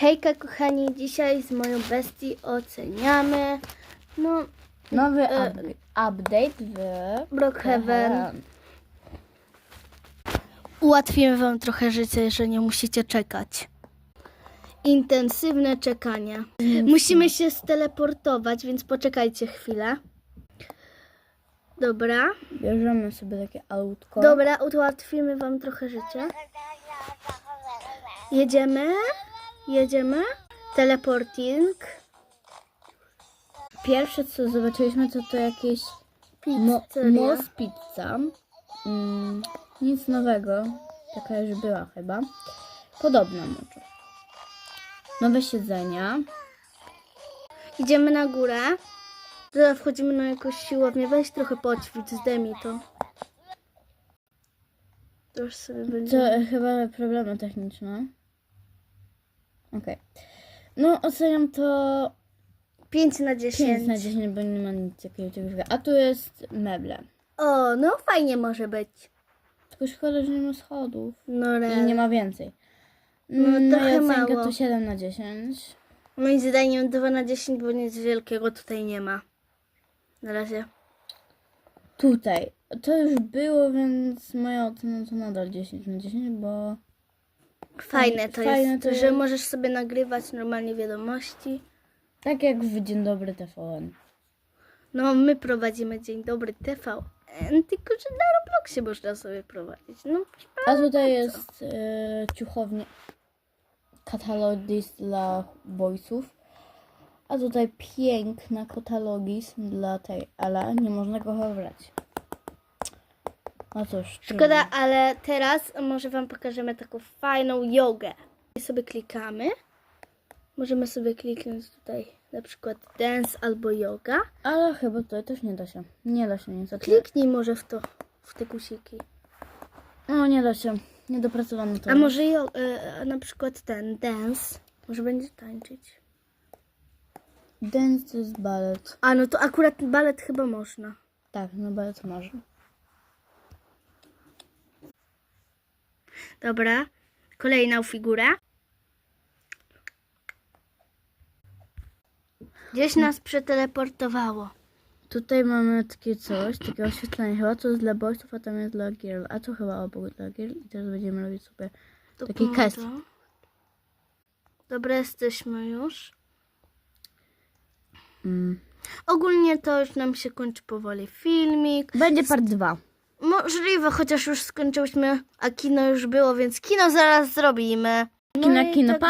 Hejka kochani, dzisiaj z moją bestii oceniamy no Nowy E, update, w Brookhaven. Ułatwimy wam trochę życie, że nie musicie czekać. Intensywne czekanie. Musimy się steleportować, więc poczekajcie chwilę. Dobra. Bierzemy sobie takie autko. Dobra, ułatwimy wam trochę życie. Jedziemy. Jedziemy. Teleporting. Pierwsze co zobaczyliśmy to to jakieś mo, Pizzeria. Mos Pizza. Mm, nic nowego. Taka już była chyba. Podobna może. Nowe siedzenia. Idziemy na górę. Teraz wchodzimy na jakąś siłownię. Weź trochę poćwicz, zdejmij to. To już sobie będzie. To chyba problemy techniczne. Okej. No oceniam to 5 na 10. 5 na 10, bo nie ma nic takiego ciekawego. A tu jest meble. O, no fajnie może być. Tylko szkoda, że nie ma schodów. No I nie ma więcej. No, Mm, trochę ocenka mało. to 7 na 10. Moim zdaniem 2 na 10, bo nic wielkiego tutaj nie ma. Na razie. Tutaj. To już było, więc moja ocena to nadal 10 na 10, bo Fajne to Fajne jest, to że jest. możesz sobie nagrywać normalnie wiadomości. tak jak w Dzień Dobry TVN. No, my prowadzimy Dzień Dobry TVN, tylko że na Robloxie można sobie prowadzić. No, A tutaj jest e, ciuchownia katalogis dla boysów. A tutaj piękna katalogis dla tej, ale nie można go wybrać. No cóż, Szkoda, ale teraz może Wam pokażemy taką fajną jogę. I sobie klikamy. Możemy sobie kliknąć tutaj na przykład dance albo yoga. Ale chyba tutaj też nie da się. Nie da się niestety. Kliknij może w to, w te guziki. No nie da się. Niedopracowany to. A może e, na przykład ten dance. Może będzie tańczyć. Dance to jest balet. A no to akurat balet chyba można. Tak, no balet może. Dobra. Kolejna figura. Gdzieś nas przeteleportowało. Tutaj mamy takie coś, takie oświetlenie chyba, to jest dla boysów, a tam jest dla girl. A tu chyba obok dla girl i teraz będziemy robić sobie To taki po quest. Dobra, jesteśmy już. Mm. Ogólnie to już nam się kończy powoli filmik. Będzie part 2. Możliwe, chociaż już skończyłyśmy, a kino już było, więc kino zaraz zrobimy. No Kino, i kino, tak pa!